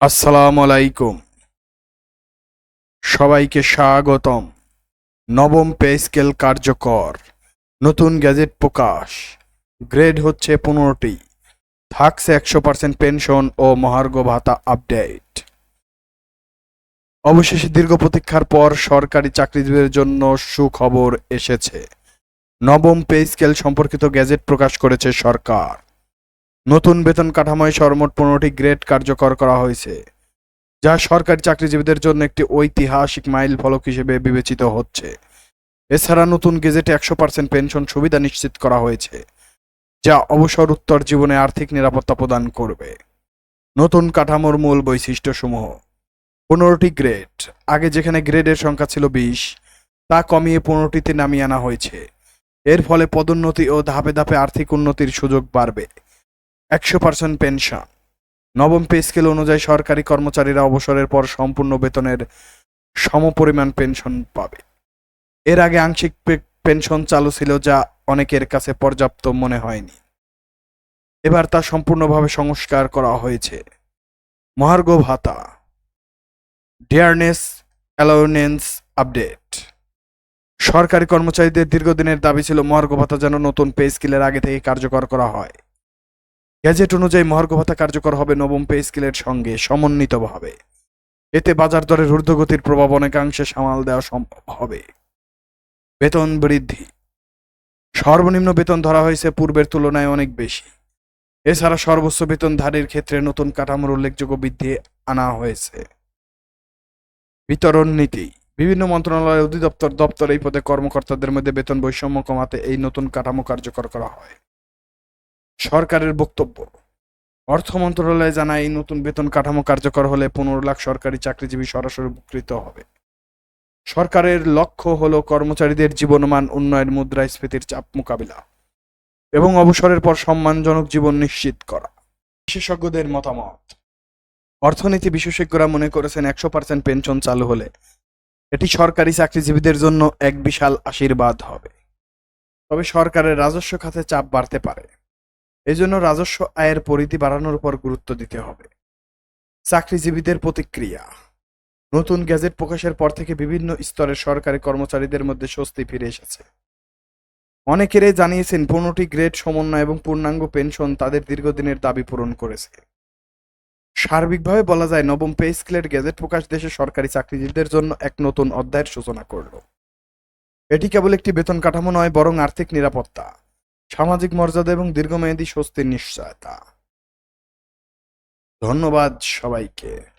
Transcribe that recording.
আসসালামু আলাইকুম। সবাইকে স্বাগতম। নবম পে স্কেল কার্যকর। নতুন গ্যাজেট প্রকাশ। গ্রেড হচ্ছে পনেরোটি। থাকছে একশো পার্সেন্ট পেনশন ও মহার্ঘ ভাতা আপডেট। অবশেষে দীর্ঘ প্রতীক্ষার পর সরকারি চাকরিজীবীদের জন্য সুখবর এসেছে। নবম পে স্কেল সম্পর্কিত গ্যাজেট প্রকাশ করেছে সরকার। নতুন বেতন কাঠামোয় সর্বমোট পনেরোটি গ্রেড কার্যকর করা হয়েছে, যা সরকারি চাকরিজীবীদের জন্য একটি ঐতিহাসিক মাইল ফলক হিসেবে বিবেচিত হচ্ছে। এছাড়া নতুন গেজেটে একশো পার্সেন্ট পেনশন সুবিধা নিশ্চিত করা হয়েছে, যা অবসর উত্তর জীবনে আর্থিক নিরাপত্তা প্রদান করবে। নতুন কাঠামোর মূল বৈশিষ্ট্যসমূহ। পনেরোটি গ্রেড। আগে যেখানে গ্রেডের সংখ্যা ছিল বিশ, তা কমিয়ে পনেরোটিতে নামিয়ে আনা হয়েছে। এর ফলে পদোন্নতি ও ধাপে ধাপে আর্থিক উন্নতির সুযোগ বাড়বে। একশো পার্সেন্ট পেনশন। নবম পে স্কেল অনুযায়ী সরকারি কর্মচারীরা অবসরের পর সম্পূর্ণ বেতনের সমপরিমাণ পেনশন পাবে। এর আগে আংশিক পেনশন চালু ছিল যা অনেকের কাছে পর্যাপ্ত মনে হয়নি। এবার তা সম্পূর্ণভাবে সংস্কার করা হয়েছে। মহার্ঘ ভাতা। Dearness allowance update. সরকারি কর্মচারীদের দীর্ঘদিনের দাবি ছিল মহার্ঘ ভাতা যেন নতুন পে স্কেলের আগে থেকে কার্যকর করা হয়। গ্যাজেট অনুযায়ী মহার্ঘ ভাতা কার্যকর হবে নবম পে স্কেলের সঙ্গে, সমন্বিতভাবে। এতে বাজার দরের ঊর্ধ্বগতির প্রভাব অনেকাংশে সামাল দেওয়া সম্ভব হবে। বেতন বৃদ্ধি। সর্বনিম্ন বেতন ধরা হয়েছে পূর্বের তুলনায় অনেক বেশি। এছাড়া সর্বোচ্চ বেতনধারীর ক্ষেত্রে নতুন কাঠামোর উল্লেখযোগ্য বৃদ্ধি আনা হয়েছে। বিতরণ নীতি। বিভিন্ন মন্ত্রণালয় অধিদপ্তর দপ্তর এই পদে কর্মকর্তাদের মধ্যে বেতন বৈষম্য কমাতে এই নতুন কাঠামো কার্যকর করা হয়। সরকারের বক্তব্য। অর্থ মন্ত্রণালয় জানায়, এই নতুন বেতন কাঠামো কার্যকর হলে পনেরো লাখ সরকারি চাকরিজীবী সরাসরি উপকৃত হবে। সরকারের লক্ষ্য হল কর্মচারীদের জীবনমান উন্নয়ন, মুদ্রাস্ফীতির চাপ মোকাবিলা এবং অবসরের পর সম্মানজনক জীবন নিশ্চিত করা। বিশেষজ্ঞদের মতামত। অর্থনীতি বিশেষজ্ঞরা মনে করেছেন একশো পার্সেন্ট পেনশন চালু হলে এটি সরকারি চাকরিজীবীদের জন্য এক বিশাল আশীর্বাদ হবে। তবে সরকারের রাজস্ব খাতে চাপ বাড়তে পারে। এজন্য রাজস্ব আয়ের পরিধি বাড়ানোর উপর গুরুত্ব দিতে হবে। চাকরিজীবীদের প্রতিক্রিয়া। নতুন গ্যাজেট প্রকাশের পর থেকে বিভিন্ন স্তরের সরকারি কর্মচারীদের মধ্যে স্বস্তি ফিরে এসেছে। অনেকেরই জানিয়েছেন, পনেরোটি গ্রেড সমন্বয় এবং পূর্ণাঙ্গ পেনশন তাদের দীর্ঘদিনের দাবি পূরণ করেছে। সার্বিকভাবে বলা যায়, নবম পে স্কেলের গ্যাজেট প্রকাশ দেশে সরকারি চাকরিজীবীদের জন্য এক নতুন অধ্যায়ের সূচনা করল। এটি কেবল একটি বেতন কাঠামো নয়, বরং আর্থিক নিরাপত্তা। সামাজিক মর্যাদা এবং দীর্ঘমেয়াদী স্বস্তির নিশ্চয়তা। ধন্যবাদ সবাইকে।